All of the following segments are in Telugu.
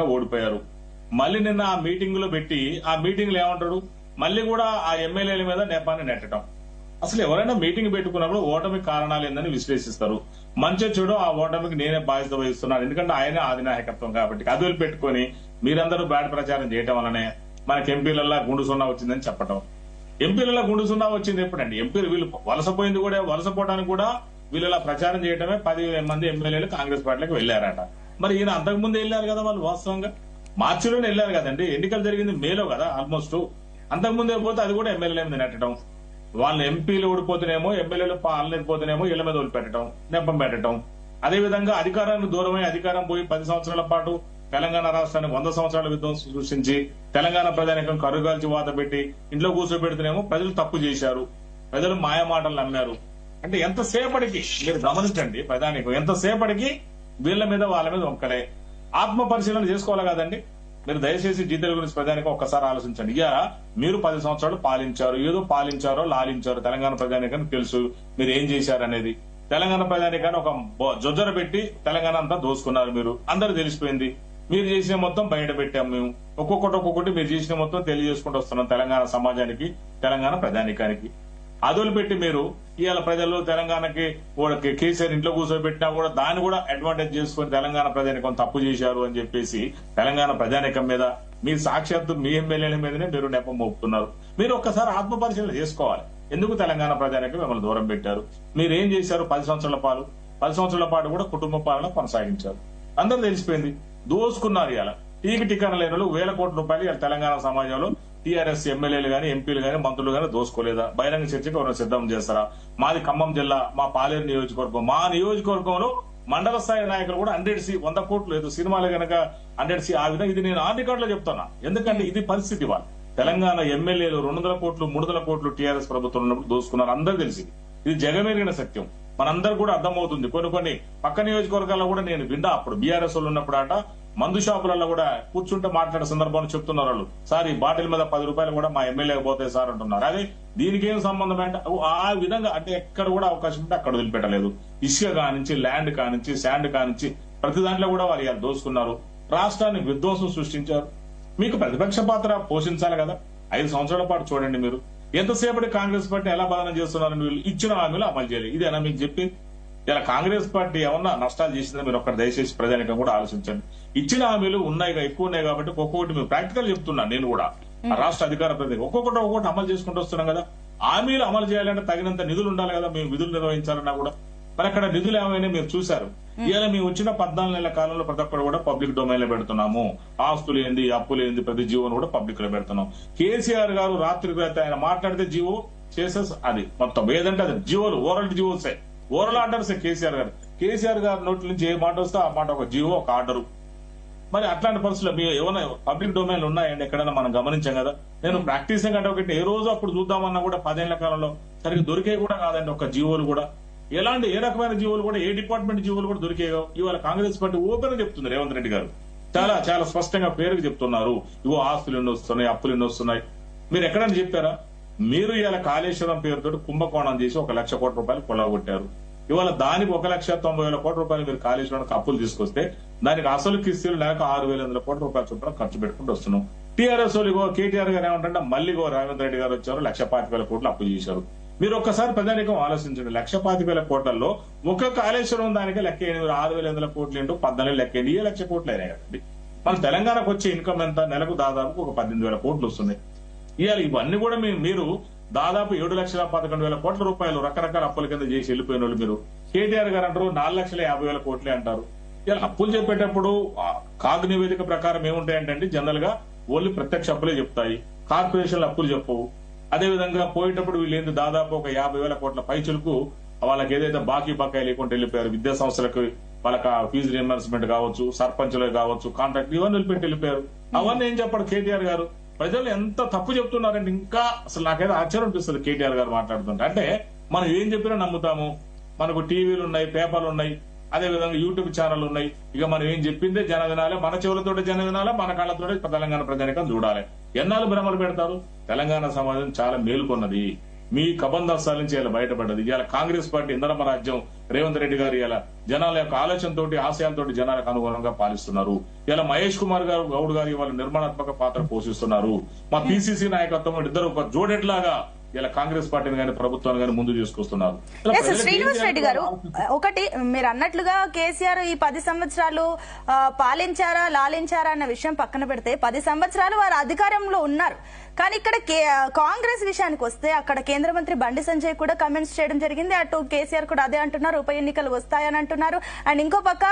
ఓడిపోయారు. మళ్ళీ నిన్న ఆ మీటింగ్లో పెట్టి ఆ మీటింగ్లో ఏమంటాడు మళ్ళీ కూడా ఆ ఎమ్మెల్యేల మీద నేపాన్ని నెట్టడం. అసలు ఎవరైనా మీటింగ్ పెట్టుకున్నప్పుడు ఓటమి కారణాలు ఏందని విశ్లేషిస్తారు. మంచి చెడు ఆ ఓటమికి నేనే బాధ్యత వహిస్తున్నాను. ఎందుకంటే ఆయనే ఆధినాయకత్వం కాబట్టి కదులు పెట్టుకొని మీరందరూ బ్యాడ్ ప్రచారం చేయటం వల్లనే మనకి ఎంపీలల్లా గుండు సున్నా వచ్చిందని చెప్పటం. ఎంపీలలో గుండు సున్నా వచ్చింది ఎప్పుడండి? ఎంపీలు వీళ్ళు వలసపోయింది కూడా వలసపోవడానికి కూడా వీళ్ళు ప్రచారం చేయటమే పది మంది ఎమ్మెల్యేలు కాంగ్రెస్ పార్టీలకు వెళ్ళారట మరి ఈయన అంతకు ముందు వెళ్ళారు కదా వాళ్ళు వాస్తవంగా? మార్చిలోనే వెళ్ళారు కదండి. ఎన్నికలు జరిగింది మేలో కదా ఆల్మోస్ట్ అంతకు ముందు పోతే అది కూడా ఎమ్మెల్యేల మీద నెట్టడం. వాళ్ళు ఎంపీలు ఓడిపోతున్నామో ఎమ్మెల్యేలు పాలనకపోతున్నామో ఇళ్ళ మీద పెట్టడం నెప్పం పెట్టడం. అదే విధంగా అధికారానికి దూరమై అధికారం పోయి పది సంవత్సరాల పాటు తెలంగాణ రాష్ట్రానికి వంద సంవత్సరాల విధ్వంసం సృష్టించి తెలంగాణ ప్రజానికం కరుగాల్చి వాత పెట్టి ఇంట్లో కూర్చోబెడుతున్నామో ప్రజలు తప్పు చేశారు. ప్రజలు మాయమాటలు నమ్మారు. అంటే ఎంతసేపటికి మీరు గమనించండి ప్రధానికం ఎంతసేపటికి వీళ్ళ మీద వాళ్ళ మీద ఒక్కలే ఆత్మ పరిశీలన చేసుకోవాలి కదండి. మీరు దయచేసి డీటెయిల్ గురించి ప్రధానికి ఒక్కసారి ఆలోచించండి. ఇక మీరు పది సంవత్సరాలు పాలించారు ఏదో పాలించారో లాలించారు. తెలంగాణ ప్రజానికని తెలుసు మీరు ఏం చేశారు అనేది. తెలంగాణ ప్రజానికాన్ని ఒక బొ- జొజ్జర పెట్టి తెలంగాణ అంతా దోసుకున్నారు మీరు. అందరు తెలిసిపోయింది. మీరు చేసిన మొత్తం బయట పెట్టాం మేము. ఒక్కొక్కటి ఒక్కొక్కటి మీరు చేసిన మొత్తం తెలియజేసుకుంటూ వస్తున్నాం తెలంగాణ సమాజానికి తెలంగాణ ప్రజానికానికి. అదులు పెట్టి మీరు ఇవాళ ప్రజలు తెలంగాణకి వాళ్ళకి కేసీఆర్ ఇంట్లో కూర్చోబెట్టినా కూడా దాన్ని కూడా అడ్వాంటేజ్ చేసుకుని తెలంగాణ ప్రజానికం తప్పు చేశారు అని చెప్పేసి తెలంగాణ ప్రజానికం మీద మీ సాక్షాత్తు మీ ఎమ్మెల్యేల మీదనే మీరు నెపం మోపుతున్నారు. మీరు ఒక్కసారి ఆత్మ పరిశీలన చేసుకోవాలి. ఎందుకు తెలంగాణ ప్రజానికి మిమ్మల్ని దూరం పెట్టారు? మీరు ఏం చేశారు? పది సంవత్సరాల పాటు పది సంవత్సరాల పాటు కూడా కుటుంబ పాలన కొనసాగించారు. అందరూ తెలిసిపోయింది. దోసుకున్నారు ఇలా టీకి టీకాన లేని వేల కోట్ల రూపాయలు ఇలా తెలంగాణ సమాజంలో టీఆర్ఎస్ ఎమ్మెల్యేలు గాని ఎంపీలు గాని మంత్రులు గాని దోసుకోలేదా? బహిరంగ చర్చకు ఎవరైనా సిద్ధం చేస్తారా? మాది ఖమ్మం జిల్లా మా పాలేరు నియోజకవర్గం. మా నియోజకవర్గంలో మండల స్థాయి నాయకులు కూడా హండ్రెడ్ సి వంద కోట్లు లేదు సినిమాలు గనక హండ్రెడ్ సి ఆ విధంగా ఇది నేను ఆన్ రికార్డులో చెప్తున్నా. ఎందుకంటే ఇది పరిస్థితి వాళ్ళు. తెలంగాణ ఎమ్మెల్యేలు రెండు వందల కోట్లు మూడు వందల కోట్లు టీఆర్ఎస్ ప్రభుత్వం ఉన్నప్పుడు దోసుకున్నారు. అందరూ తెలిసి ఇది జగమెరిగిన సత్యం. మనందరూ కూడా అర్థమవుతుంది. కొన్ని కొన్ని పక్క నియోజకవర్గాల్లో కూడా నేను విన్నా. అప్పుడు బీఆర్ఎస్ వాళ్ళు ఉన్నప్పుడు అట మందు షాపులలో కూడా కూర్చుంటే మాట్లాడే సందర్భంలో చెప్తున్నారు వాళ్ళు. సార్ ఈ బాటిల్ మీద పది రూపాయలు కూడా మా ఎమ్మెల్యేకి పోతాయి సార్ అంటున్నారు. అదే దీనికి ఏం సంబంధం అంటే ఆ విధంగా అంటే ఎక్కడ కూడా అవకాశం ఉంటే అక్కడ వదిలిపెట్టలేదు. ఇసుక కానించి ల్యాండ్ కానించి శాండ్ కానించి ప్రతి దాంట్లో కూడా వాళ్ళు దోసుకున్నారు. రాష్ట్రాన్ని విధ్వంసం సృష్టించారు. మీకు ప్రతిపక్ష పాత్ర పోషించాలి కదా? ఐదు సంవత్సరాల పాటు చూడండి మీరు. ఎంతసేపటి కాంగ్రెస్ పార్టీ ఎలా బాధన చేస్తున్నారని వీళ్ళు ఇచ్చిన హామీలు అమలు చేయాలి ఇదేనా మీకు చెప్పి ఇలా కాంగ్రెస్ పార్టీ ఏమన్నా నష్టాలు చేసిందో మీరు ఒక్కటి దయచేసి ప్రజానికం కూడా ఆలోచించండి. ఇచ్చిన హామీలు ఉన్నాయి ఎక్కువ ఉన్నాయి కాబట్టి ఒక్కొక్కటి మేము ప్రాక్టికల్ చెప్తున్నాను నేను కూడా. రాష్ట్ర అధికార ప్రతినిధి ఒక్కొక్కటి ఒక్కొక్కటి అమలు చేసుకుంటూ వస్తున్నాం కదా. హామీలు అమలు చేయాలంటే తగినంత నిధులు ఉండాలి కదా మేము విధులు నిర్వహించాలన్నా కూడా. మరి అక్కడ నిధులు ఏమైనా మీరు చూశారు? ఇవాళ మేము వచ్చిన పద్నాలుగు నెలల కాలంలో ప్రతి ఒక్కరు కూడా పబ్లిక్ డొమైన్లో పెడుతున్నాము. ఆస్తులు ఏంది అప్పులు ఏంది ప్రతి జీవోను కూడా పబ్లిక్లో పెడుతున్నాం. కేసీఆర్ గారు రాత్రి రాత్రి ఆయన మాట్లాడితే జీవో చేసేసి అది మొత్తం. ఏదంటే అది జీవోలు oral జీవోసే. Oral orders KCR garu. KCR గారి నోటి నుంచి ఏ మాట వస్తే ఆ మాట ఒక జీవో ఒక ఆర్డరు. మరి అట్లాంటి పరిస్థితులు మీ ఏమైనా పబ్లిక్ డొమైన్లు ఉన్నాయండి? ఎక్కడైనా మనం గమనించాం కదా? నేను ప్రాక్టీస్ అంటే ఒకటి ఏ రోజు అప్పుడు చూద్దామన్నా కూడా పదేళ్ళ కాలంలో సరిగ్గా దొరికే కూడా కాదండి ఒక జీవోలు కూడా. ఎలాంటి ఏ రకమైన జీవోలు కూడా ఏ డిపార్ట్మెంట్ జీవోలు కూడా దొరికేయో ఇవాళ కాంగ్రెస్ పార్టీ ఓపెన్ చెప్తుంది రేవంత్ రెడ్డి గారు. చాలా చాలా స్పష్టంగా పేరుకి చెప్తున్నారు. ఇవో ఆస్తులు ఎన్ని వస్తున్నాయి అప్పులు ఎన్ని వస్తున్నాయి? మీరు ఎక్కడైనా చెప్పారా? మీరు ఇవాళ కాళేశ్వరం పేరుతో కుంభకోణం చేసి ఒక లక్ష కోట్ల రూపాయలు కొలగొట్టారు ఇవాళ దానికి ఒక లక్ష తొంభై వేల కోట్ల రూపాయలు మీరు కాళేశ్వరానికి అప్పులు తీసుకొస్తే దానికి అసలు కిస్తీలు లేక ఆరు వేల వందల కోట్ల రూపాయల చొప్పున ఖర్చు పెట్టుకుంటూ వస్తున్నాం. టీఆర్ఎస్ వాళ్ళు ఇగో కేటీఆర్ గారు ఏమంటే మళ్ళీ గో రేవంత్ రెడ్డి గారు వచ్చారు లక్ష పాతి వేల కోట్లు అప్పు చేశారు. మీరు ఒక్కసారి ప్రజానికం ఆలోచించండి. లక్ష పాతి వేల కోట్లలో ఒక కాళేశ్వరం దానికి లెక్క ఎనిమిది ఆరు వేల వందల కోట్లు ఏంటో పద్నాలుగు లెక్క ఎనిమిది ఏ లక్ష కోట్లు అయినాయి కదండి. మన తెలంగాణకు వచ్చే ఇన్కమ్ ఎంత? నెలకు దాదాపు ఒక పద్దెనిమిది వేల కోట్లు వస్తుంది ఇవాళ ఇవన్నీ కూడా మీరు దాదాపు ఏడు లక్షల పదకొండు వేల కోట్ల రూపాయలు రకరకాల అప్పుల కింద చేసి వెళ్ళిపోయిన వాళ్ళు మీరు. కేటీఆర్ గారు అంటారు నాలుగు లక్షల యాభై వేల కోట్లే అంటారు. ఇలా అప్పులు చెప్పేటప్పుడు కాగ్ నివేదిక ప్రకారం ఏముంటాయంటే జనరల్గా ఓన్లీ ప్రత్యక్ష అప్పులే చెప్తాయి. కార్పొరేషన్లు అప్పులు చెప్పవు. అదే విధంగా పోయేటప్పుడు వీళ్ళేంది? దాదాపు ఒక యాభై వేల కోట్ల పైచులకు వాళ్ళకి ఏదైతే బాకీ బకాయి లేకుండా వెళ్ళిపోయారు విద్యా సంస్థలకు వాళ్ళకి ఫీజు రియంబర్స్మెంట్ కావచ్చు సర్పంచులకు కావచ్చు కాంట్రాక్ట్ ఇవన్నీ వెళ్ళిపోయి వెళ్ళిపోయారు. అవన్నీ ఏం చెప్పాడు కేటీఆర్ గారు? ప్రజలు ఎంత తప్పు చెప్తున్నారంటే ఇంకా అసలు నాకైతే ఆశ్చర్యం అనిపిస్తుంది కేటీఆర్ గారు మాట్లాడుతుంటే. అంటే మనం ఏం చెప్పినా నమ్ముతాము. మనకు టీవీలు ఉన్నాయి పేపర్లు ఉన్నాయి అదే విధంగా యూట్యూబ్ ఛానల్ ఉన్నాయి. ఇక మనం ఏం చెప్పిందే జన వినాలి మన చెవులతో జన వినాలి మన కాళ్ళతో తెలంగాణ ప్రజానికం చూడాలి. ఎన్నాళ్ళు భ్రమలు పెడతారు? తెలంగాణ సమాజం చాలా మేలుకొన్నది. మీ కబందాస్తాల నుంచి ఇలా బయటపడ్డది. ఇవాళ కాంగ్రెస్ పార్టీ ఇందరమ్మ రాజ్యం రేవంత్ రెడ్డి గారు ఇలా జనాల యొక్క ఆలోచనతోటి ఆశయాలతోటి జనాలకు అనుగుణంగా పాలిస్తున్నారు. ఇలా మహేష్ కుమార్ గారు గౌడ్ గారు ఇవాళ నిర్మాణాత్మక పాత్ర పోషిస్తున్నారు. మా పిసిసి నాయకత్వం ఇద్దరు ఒక జోడెట్లాగా ఇలా కాంగ్రెస్ పార్టీని కానీ ప్రభుత్వాన్ని కానీ ముందు తీసుకొస్తున్నారు శ్రీనివాస్ రెడ్డి గారు ఒకటి మీరు అన్నట్లుగా కేసీఆర్ ఈ పది సంవత్సరాలు పాలించారా లాలించారా అన్న విషయం పక్కన పెడితే పది సంవత్సరాలు వారు అధికారంలో ఉన్నారు. కానీ ఇక్కడ కాంగ్రెస్ విషయానికి వస్తే అక్కడ కేంద్ర మంత్రి బండి సంజయ్ కూడా కమెంట్స్ చేయడం జరిగింది. అటు కేసీఆర్ కూడా అదే అంటున్నారు ఉప ఎన్నికలు వస్తాయని అంటున్నారు. అండ్ ఇంకో పక్క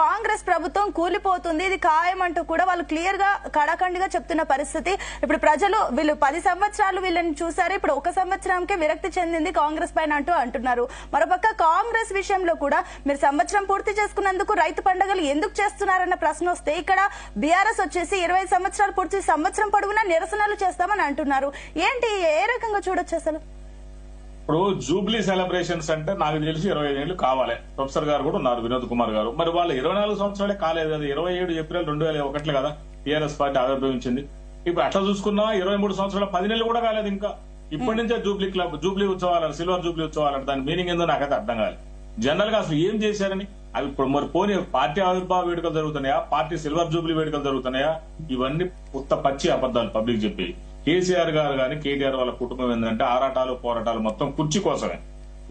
కాంగ్రెస్ ప్రభుత్వం కూలిపోతుంది ఇది ఖాయం అంటూ కూడా వాళ్ళు క్లియర్గా కడాఖండిగా చెప్తున్న పరిస్థితి. ఇప్పుడు ప్రజలు వీళ్ళు పది సంవత్సరాలు వీళ్ళని చూసారు ఇప్పుడు ఒక సంవత్సరంకే విరక్తి చెందింది కాంగ్రెస్ పైన అంటూ అంటున్నారు. మరోపక్క కాంగ్రెస్ విషయంలో కూడా మీరు సంవత్సరం పూర్తి చేసుకున్నందుకు రైతు పండుగలు ఎందుకు చేస్తున్నారన్న ప్రశ్న వస్తే ఇక్కడ బీఆర్ఎస్ వచ్చేసి ఇరవై సంవత్సరాలు పూర్తి సంవత్సరం పొడవునా నిరసనలు చేస్తామని అంటున్నారు. ఏంటి ఏ రకంగా చూడొచ్చు అసలు? ఇప్పుడు జూబ్లీ సెలబ్రేషన్స్ అంటే నాకు తెలిసి ఇరవై ఐదు ఏళ్ళు కావాలి. ప్రొఫెసర్ గారు కూడా ఉన్నారు వినోద్ కుమార్ గారు. మరి వాళ్ళు ఇరవై నాలుగు సంవత్సరాలే కాలేదు కదా. ఇరవై ఏడు ఏప్రిల్ రెండు వేల ఒకటి కదా టీఆర్ఎస్ పార్టీ ఆవిర్భవించింది. ఇప్పుడు అట్లా చూసుకున్నా ఇరవై మూడు సంవత్సరాల పది నెలలు కూడా కాలేదు ఇంకా. ఇప్పటి నుంచే జూబ్లీ క్లబ్ జూబ్లీ ఉత్సవాలు సిల్వర్ జూబ్లీ ఉత్సవాలు అంటే దాని మీనింగ్ ఏందో నాకైతే అర్థం కాలేదు. జనరల్గా అసలు ఏం చేశారని అవి ఇప్పుడు మరి పోనీ పార్టీ ఆవిర్భావ వేడుకలు జరుగుతున్నాయా? పార్టీ సిల్వర్ జూబ్లీ వేడుకలు జరుగుతున్నాయా? ఇవన్నీ ఉత్త పచ్చి అబద్దాలు పబ్లిక్ చెప్పి కేసీఆర్ గారు కానీ కేటీఆర్ వాళ్ళ కుటుంబం ఏంటంటే ఆరాటాలు పోరాటాలు మొత్తం కుర్చీ కోసమే.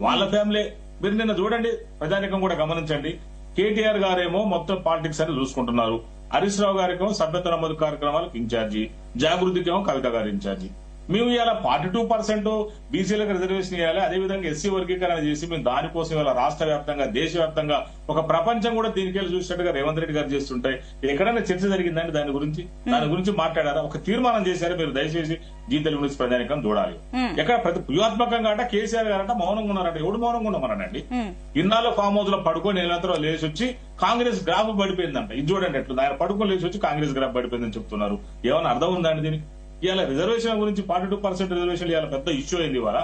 వాళ్ళ ఫ్యామిలీ మీరు నిన్న చూడండి ప్రజానికం కూడా గమనించండి. కేటీఆర్ గారేమో మొత్తం పాలిటిక్స్ అని చూసుకుంటున్నారు హరీష్ రావు గారికేమో సభ్యత నమోదు కార్యక్రమాలకు ఇన్ఛార్జి జాగృతికేమో కవిత గారు ఇన్ఛార్జి. మేము ఇవాళ ఫార్టీ టూ పర్సెంట్ బీసీలకు రిజర్వేషన్ ఇవ్వాలి. అదేవిధంగా ఎస్సీ వర్గీకరణ చేసి మేము దానికోసం ఇవాళ రాష్ట్ర వ్యాప్తంగా దేశవ్యాప్తంగా ఒక ప్రపంచం కూడా దీనికి వెళ్ళి చూసినట్టుగా రేవంత్ రెడ్డి గారు చేస్తుంటే ఎక్కడైనా చర్చ జరిగిందండి దాని గురించి? దాని గురించి మాట్లాడారా? ఒక తీర్మానం చేశారు? మీరు దయచేసి జీ తెలుగు న్యూస్ ప్రజానికం చూడాలి. ఎక్కడ ప్రతి వ్యూహాత్మకంగా అంటే కేసీఆర్ గారంట మౌనంగా ఉన్నారంట. ఎవడు మౌనంగా ఉన్నామనండి ఇన్నాళ్ళు ఫామ్ హౌస్లో పడుకొని నిరంతరం లేచి వచ్చి కాంగ్రెస్ గ్రాఫ్ పడిపోయిందంట. ఇది చూడండి ఎట్లు ఆయన పడుకొని లేచి వచ్చి కాంగ్రెస్ గ్రాఫ్ పడిపోయిందని చెప్తున్నారు. ఏమైనా అర్థం ఉందండి దీనికి? ఇవాళ రిజర్వేషన్ గురించి ఫార్టీ టూ పర్సెంట్ రిజర్వేషన్ ఇవాళ పెద్ద ఇష్యూ అయింది ఇవాళ.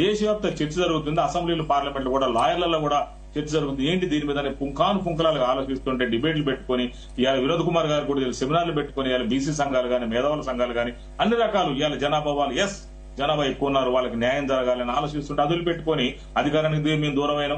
దేశవ్యాప్త చర్చ జరుగుతుంది. అసెంబ్లీలు పార్లమెంట్లు కూడా లాయర్లలో కూడా చర్చ జరుగుతుంది. ఏంటి దీని మీద పుంఖాను పుంఖలాలుగా ఆలోచిస్తుంటే డిబేట్లు పెట్టుకొని ఇవాళ వినోద్ కుమార్ గారు కూడా సెమినార్లు పెట్టుకొని ఇవాళ బీసీ సంఘాలు కానీ మేధావుల సంఘాలు కానీ అన్ని రకాలు ఇవాళ జనాభా వాళ్ళు ఎస్ జనాభా ఎక్కువ ఉన్నారు. వాళ్ళకి న్యాయం జరగాలని ఆలోచిస్తుంటే అదులు పెట్టుకొని అధికారానికి మేము దూరమైన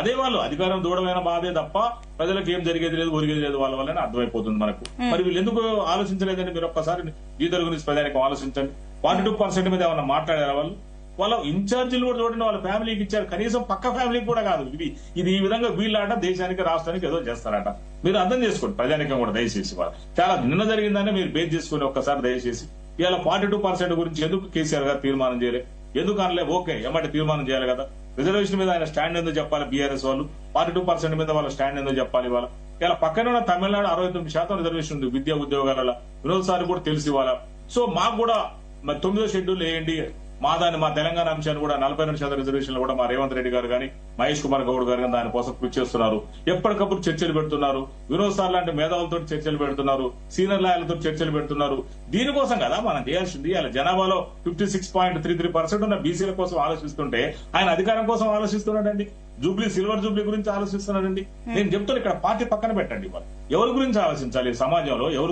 అదే వాళ్ళు అధికారం దూరమైన బాధే తప్ప ప్రజలకు ఏం జరిగేది లేదు ఒరిగేది లేదు వాళ్ళ వల్లనే అర్థమైపోతుంది మనకు. మరి వీళ్ళు ఎందుకు ఆలోచించలేదండి మీరు ఒక్కసారి గీతల గురించి ప్రజానికి ఆలోచించండి. ఫార్టీ టూ పర్సెంట్ మీద ఏమన్నా మాట్లాడారా వాళ్ళు? వాళ్ళ ఇన్ఛార్జీలు కూడా చూడండి వాళ్ళ ఫ్యామిలీకి ఇచ్చారు. కనీసం పక్క ఫ్యామిలీకి కూడా కాదు. ఇది ఇది ఈ విధంగా వీళ్ళాట దేశానికి రాష్ట్రానికి ఏదో చేస్తారట. మీరు అర్థం చేసుకోండి ప్రజానికం కూడా దయచేసి వాళ్ళు. చాలా నిన్న జరిగిందని మీరు బేస్ చేసుకుని ఒక్కసారి దయచేసి. ఇవాళ ఫార్టీ టూ పర్సెంట్ గురించి ఎందుకు కేసీఆర్ గారు తీర్మానం చేయలే? ఎందుకు అనలే? ఓకే ఎమ్మటి తీర్మానం చేయాలి కదా. రిజర్వేషన్ మీద ఆయన స్టాండ్ ఏందో చెప్పాలి? బీఆర్ఎస్ వాళ్ళు ఫార్టీ టూ పర్సెంట్ మీద వాళ్ళ స్టాండ్ ఏందో చెప్పాలి ఇవాళ? ఇలా పక్కన ఉన్న తమిళనాడు అరవై తొమ్మిది శాతం రిజర్వేషన్ ఉంది విద్యా ఉద్యోగాలలో. వినోద్ సార్ కూడా తెలిసి ఇవాళ. సో మాకు కూడా మరి తొమ్మిదో షెడ్యూల్ వేయండి. మా దాన్ని మా తెలంగాణ అంశాన్ని కూడా నలభై రెండు శాతం రిజర్వేషన్లు కూడా మా రేవంత్ రెడ్డి గారు కానీ మహేష్ కుమార్ గౌడ్ గారు కానీ దానికోసం కృషి చేస్తున్నారు. ఎప్పటికప్పుడు చర్చలు పెడుతున్నారు. వినోద్ సార్ లాంటి మేధావులతో చర్చలు పెడుతున్నారు. సీనియర్ లాయర్లతో చర్చలు పెడుతున్నారు. దీనికోసం కదా మనం చేయాల్సింది ఇలా జనాభాలో fifty six point three three percent ఉన్న బీసీల కోసం ఆలోచిస్తుంటే ఆయన అధికారం కోసం ఆలోచిస్తున్నాడండి. జూబ్లీ సిల్వర్ జూబ్లీ గురించి ఆలోచిస్తున్నాడండి. నేను చెప్తాను ఇక్కడ పార్టీ పక్కన పెట్టండి ఎవరి గురించి ఆలోచించాలి? సమాజంలో ఎవరు